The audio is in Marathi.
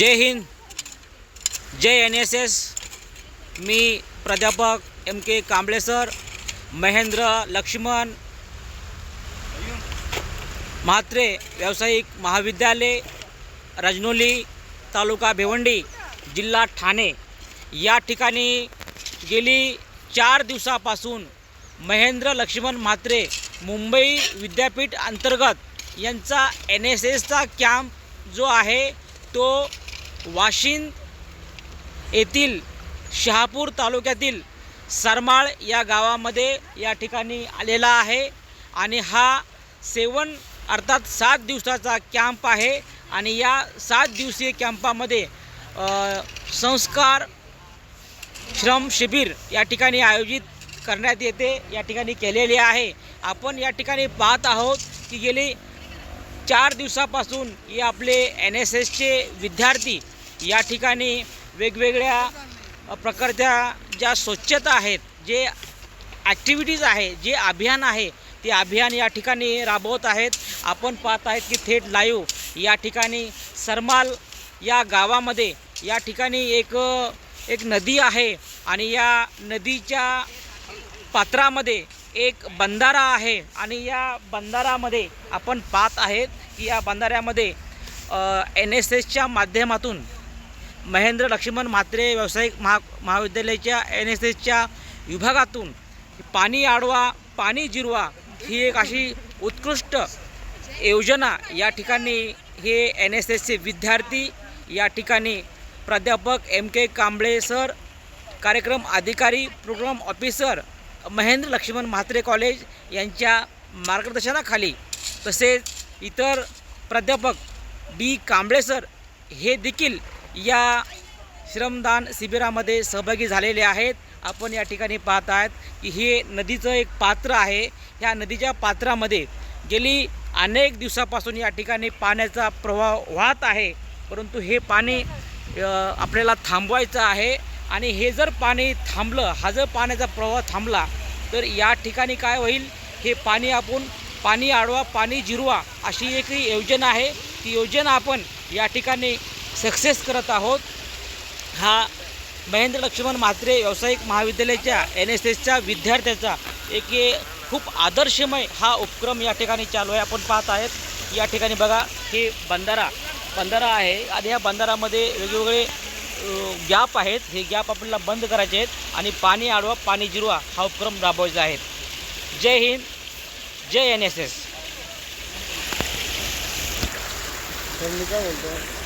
जय हिंद जय एन एस एस. मी प्राध्यापक M K Kamble sir Mahendra Laxman Mhatre व्यावसायिक महाविद्यालय रजनोली तालुका भिवंडी जिल्हा ठाणे. या ठिकाणी गेली चार दिवसापासून महेंद्र लक्ष्मण म्हात्रे मुंबई विद्यापीठ अंतर्गत यांचा एन एस एसचा कॅम्प जो आहे तो वाशिंद येथील शहापूर तालुक्यातील सरमाळ या गावामध्ये या ठिकाणी आलेला आहे आणि हा सेवन अर्थात सात दिवसाचा कॅम्प आहे आणि या सात दिवसीय कॅम्पामध्ये संस्कार श्रम शिबिर या ठिकाणी आयोजित करण्यात येते या ठिकाणी केलेले आहे. आपण या ठिकाणी पाहत आहोत की गेली चार दिवसापासून हे आपले एन एस एसचे विद्यार्थी या ठिकाणी वेगवेगळ्या प्रकारच्या ज्या स्वच्छता आहेत जे ॲक्टिव्हिटीज आहे जे अभियान आहे ते अभियान या ठिकाणी राबवत आहेत. आपण पाहत आहेत की थेट लाईव्ह या ठिकाणी सरमाल या गावामध्ये या ठिकाणी एक एक नदी आहे आणि या नदीच्या पात्रामध्ये एक बंधारा आहे आणि या बंधारामध्ये आपण पाहत आहेत की या बंधाऱ्यामध्ये एन एस एसच्या माध्यमातून महेंद्र लक्ष्मण म्हात्रे व्यावसायिक महा महाविद्यालयाच्या एन एस एसच्या विभागातून पाणी आडवा पाणी जिरवा ही एक अशी उत्कृष्ट योजना या ठिकाणी हे एन एस एसचे विद्यार्थी या ठिकाणी प्राध्यापक एम के कांबळे सर कार्यक्रम अधिकारी programme officer Mahendra Laxman Mhatre college यांच्या मार्गदर्शनाखाली तसेच इतर प्राध्यापक डी कांबळे सर हे देखील या श्रमदान शिबिरामध्ये सहभागी झालेले आहेत. आपण या ठिकाणी पाहत आहात की हे नदीचं एक पात्र आहे. ह्या नदीच्या पात्रामध्ये गेली अनेक दिवसापासून या ठिकाणी पाण्याचा प्रवाह वाहत आहे. परंतु हे पाणी आपल्याला थांबवायचं आहे आणि हे जर पाणी थांबलं हा जर पाण्याचा प्रवाह थांबला तर या ठिकाणी काय होईल? हे पाणी आपण पाणी आडवा पाणी जिरवा अशी एक योजना आहे. ती योजना आपण या ठिकाणी सक्सेस करत आहोत. हा महेंद्र लक्ष्मण म्हात्रे व्यावसायिक महाविद्यालयाच्या एन एस एसच्या विद्यार्थ्याचा एक खूप आदर्शमय हा उपक्रम या ठिकाणी चालू आहे. आपण पाहत आहेत. या ठिकाणी बघा हे बंधारा बंधारा आहे. आणि या बंधारामध्ये वेगवेगळे गॅप आहेत. हे गॅप आपल्याला बंद करायचे आहेत. आणि पाणी आडवा पाणी जिरवा हा उपक्रम राबवायचा आहे. जय हिंद जय एन एस एस काय बोलतो